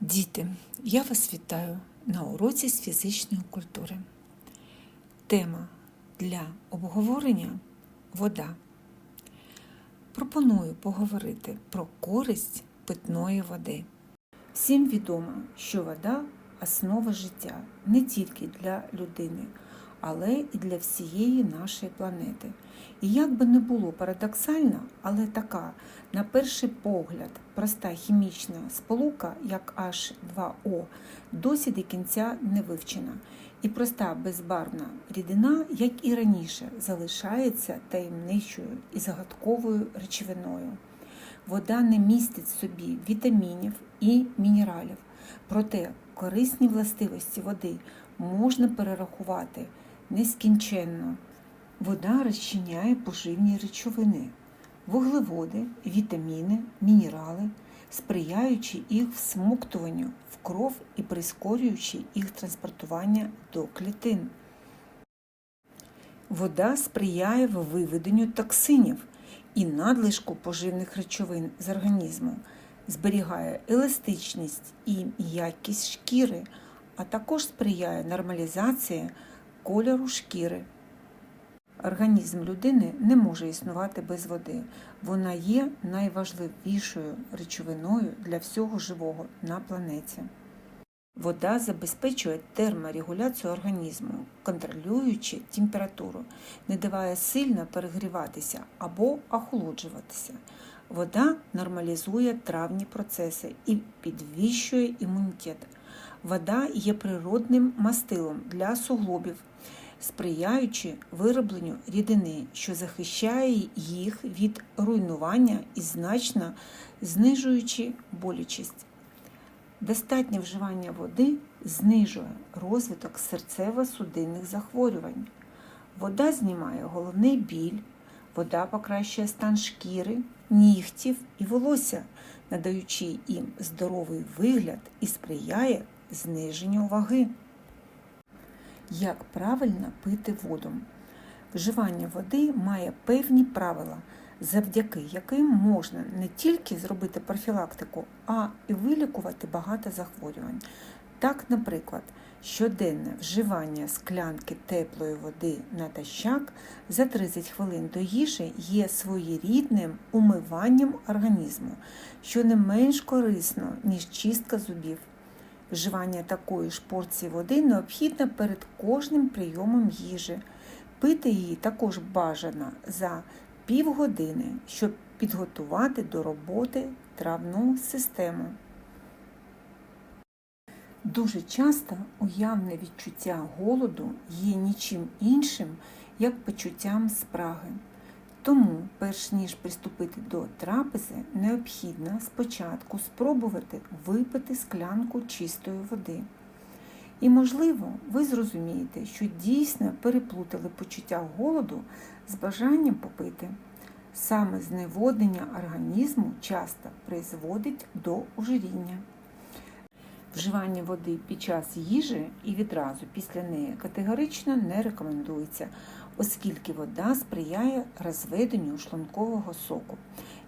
Діти, я вас вітаю на уроці з фізичної культури. Тема для обговорення вода. Пропоную поговорити про користь питної води. Всім відомо, що вода основа життя не тільки для людини, але і для всієї нашої планети. І як би не було парадоксально, але така, на перший погляд, проста хімічна сполука, як H2O, досі до кінця не вивчена. І проста безбарвна рідина, як і раніше, залишається таємничою і загадковою речовиною. Вода не містить в собі вітамінів і мінералів, проте корисні властивості води можна перерахувати нескінченно. Вода розчиняє поживні речовини, вуглеводи, вітаміни, мінерали, сприяючи їх всмоктуванню в кров і прискорюючи їх транспортування до клітин. Вода сприяє виведенню токсинів і надлишку поживних речовин з організму, зберігає еластичність і м'якість шкіри, а також сприяє нормалізації кольору шкіри. Організм людини не може існувати без води. Вона є найважливішою речовиною для всього живого на планеті. Вода забезпечує терморегуляцію організму, контролюючи температуру, не даває сильно перегріватися або охолоджуватися. Вода нормалізує травні процеси і підвищує імунітет. Вода є природним мастилом для суглобів, сприяючи виробленню рідини, що захищає їх від руйнування і значно знижуючи болючість. Достатнє вживання води знижує розвиток серцево-судинних захворювань. Вода знімає головний біль, вода покращує стан шкіри, нігтів і волосся, надаючи їм здоровий вигляд і сприяє зниженню ваги. Як правильно пити воду? Вживання води має певні правила, завдяки яким можна не тільки зробити профілактику, а і вилікувати багато захворювань. Так, наприклад, щоденне вживання склянки теплої води натощак за 30 хвилин до їжі є своєрідним умиванням організму, що не менш корисно, ніж чистка зубів. Вживання такої ж порції води необхідно перед кожним прийомом їжі. Пити її також бажано за півгодини, щоб підготувати до роботи травну систему. Дуже часто уявне відчуття голоду є нічим іншим, як почуттям спраги. Тому, перш ніж приступити до трапези, необхідно спочатку спробувати випити склянку чистої води. І, можливо, ви зрозумієте, що дійсно переплутали почуття голоду з бажанням попити. Саме зневоднення організму часто призводить до ожиріння. Вживання води під час їжі і відразу після неї категорично не рекомендується, оскільки вода сприяє розведенню шлункового соку,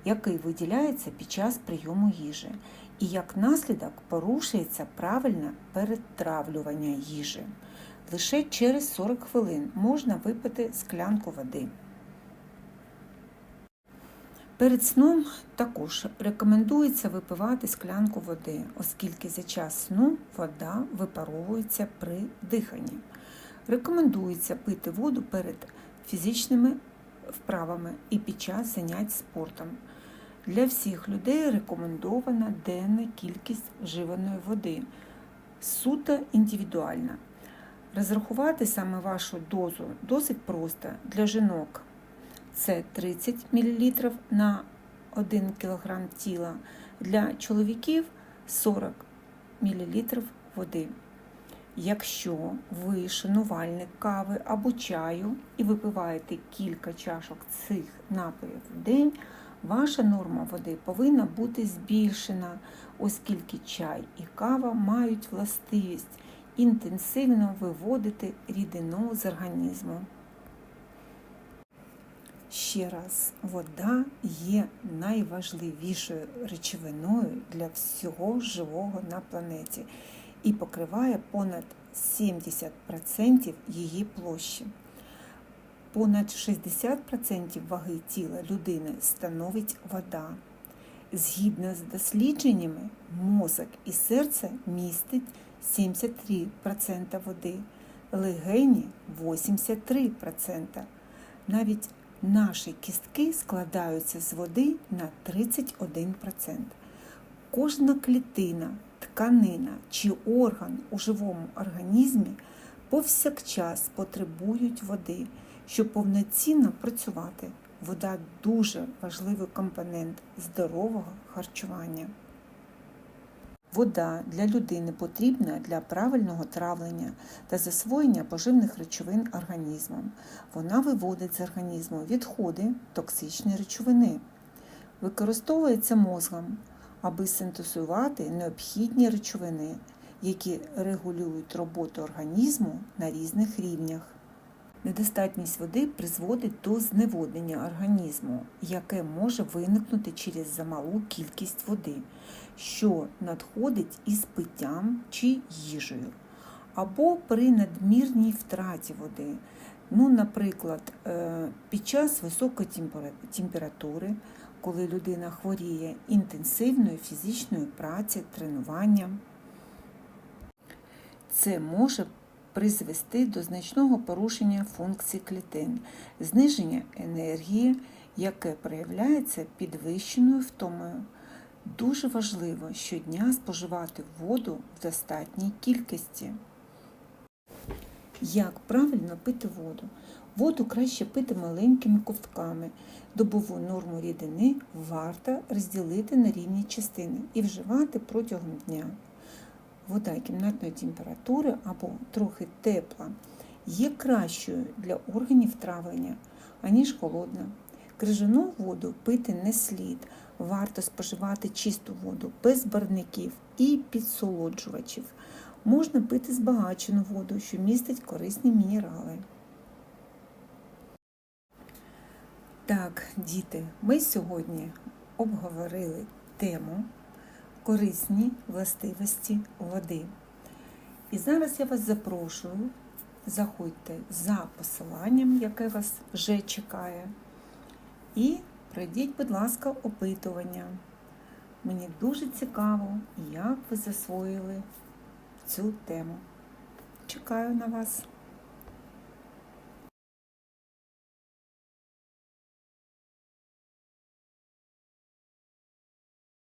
який виділяється під час прийому їжі, і як наслідок порушується правильне перетравлювання їжі. Лише через 40 хвилин можна випити склянку води. Перед сном також рекомендується випивати склянку води, оскільки за час сну вода випаровується при диханні. Рекомендується пити воду перед фізичними вправами і під час занять спортом. Для всіх людей рекомендована денна кількість вживаної води, суто індивідуальна. Розрахувати саме вашу дозу досить просто для жінок це 30 мл на 1 кг тіла, для чоловіків 40 мл води. Якщо ви шанувальник кави або чаю і випиваєте кілька чашок цих напоїв в день, ваша норма води повинна бути збільшена, оскільки чай і кава мають властивість інтенсивно виводити рідину з організму. Ще раз, вода є найважливішою речовиною для всього живого на планеті і покриває понад 70% її площі. Понад 60% ваги тіла людини становить вода. Згідно з дослідженнями, мозок і серце містить 73% води, легені 83%. Навіть наші кістки складаються з води на 31%. Кожна клітина, тканина чи орган у живому організмі повсякчас потребують води, щоб повноцінно працювати. Вода дуже важливий компонент здорового харчування. Вода для людини потрібна для правильного травлення та засвоєння поживних речовин організмом. Вона виводить з організму відходи, токсичні речовини. Використовується мозгом, аби синтезувати необхідні речовини, які регулюють роботу організму на різних рівнях. Недостатність води призводить до зневоднення організму, яке може виникнути через замалу кількість води, що надходить із питтям чи їжею, або при надмірній втраті води. Ну, Наприклад, е, під час високої температури, коли людина хворіє інтенсивною фізичною працею, тренуванням, це може призвести до значного порушення функцій клітин, зниження енергії, яке проявляється підвищеною втомою. Дуже важливо щодня споживати воду в достатній кількості. Як правильно пити воду? Воду краще пити маленькими ковтками. Добову норму рідини варто розділити на рівні частини і вживати протягом дня вода кімнатної температури або трохи тепла є кращою для органів травлення, аніж холодна. Крижану воду пити не слід, варто споживати чисту воду без барників і підсолоджувачів. Можна пити збагачену воду, що містить корисні мінерали. Так, діти, ми сьогодні обговорили тему корисні властивості води. І зараз я вас запрошую, заходьте за посиланням, яке вас вже чекає, і пройдіть, будь ласка, опитування. Мені дуже цікаво, як ви засвоїли цю тему. Чекаю на вас.